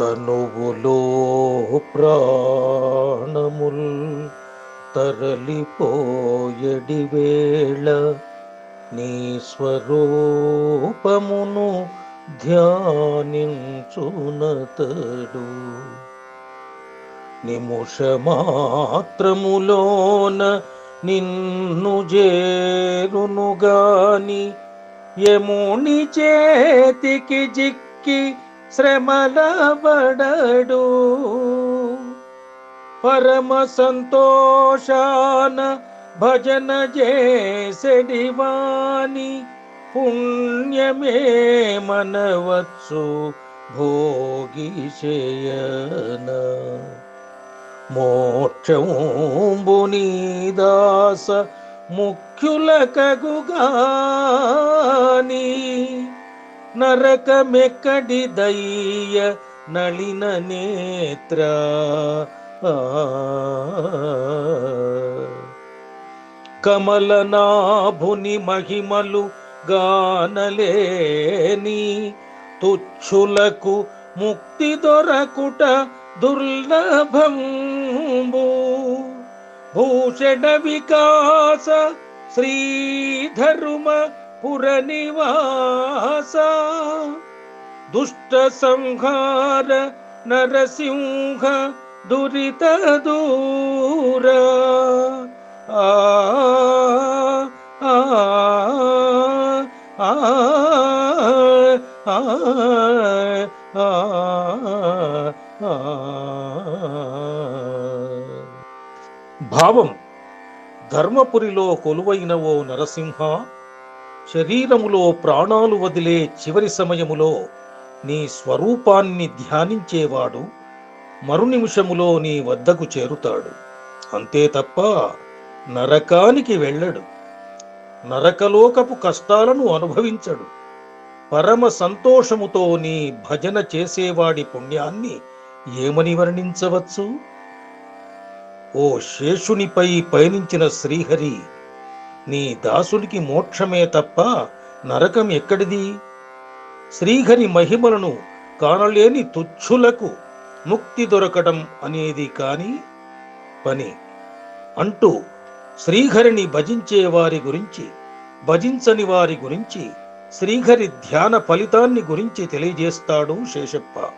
తనువులో ప్రాణముల్ తరలిపోయడి వేళ నీ స్వరూపమును ధ్యానించునతడు. నిముష మాత్రములోన నిన్ను చేరునుగాని యముని చేతికి జిక్కి శ్రమల పడడు పరమ సంతోషాన భజన చేసెడివాని పుణ్యమే మనవచ్చు భోగిశయన మోక్షంబుని దాస ముఖ్యుల కగుగాని. నరకమెక్కడి దయ్య నళిన నేత్ర కమలనాభుని మహిమలు గానలేని తుచ్చులకు ముక్తి దొరకుట దుర్లభంబు భూషణ వికాస శ్రీధరుమ పురనివా నివాస దుష్ట సంహార నరసింహ దురిత దూర ఆ ఆ ఆ ఆ భావం ధర్మపురిలో కొలువైన ఓ నరసింహ శరీరములో ప్రాణాలు వదిలే చివరి సమయములో నీ స్వరూపాన్ని ధ్యానించేవాడు మరునిమిషములో నీ వద్దకు చేరుతాడు. అంతే తప్ప నరకానికి వెళ్ళడు. నరకలోకపు కష్టాలను అనుభవించడు. పరమ సంతోషముతో నీ భజన చేసేవాడి పుణ్యాన్ని ఏమని వర్ణించవచ్చు? ఓ శేషునిపై పయనించిన శ్రీహరి నీ దాసుడికి మోక్షమే తప్ప నరకం ఎక్కడిది? శ్రీహరి మహిమలను కానలేని తుచ్చులకు ముక్తి దొరకడం అనేది కాని పని. అంటూ శ్రీహరిని భజించే వారి గురించి భజించని వారి గురించి శ్రీహరి ధ్యాన ఫలితాన్ని గురించి తెలియజేస్తాడు శేషప్ప.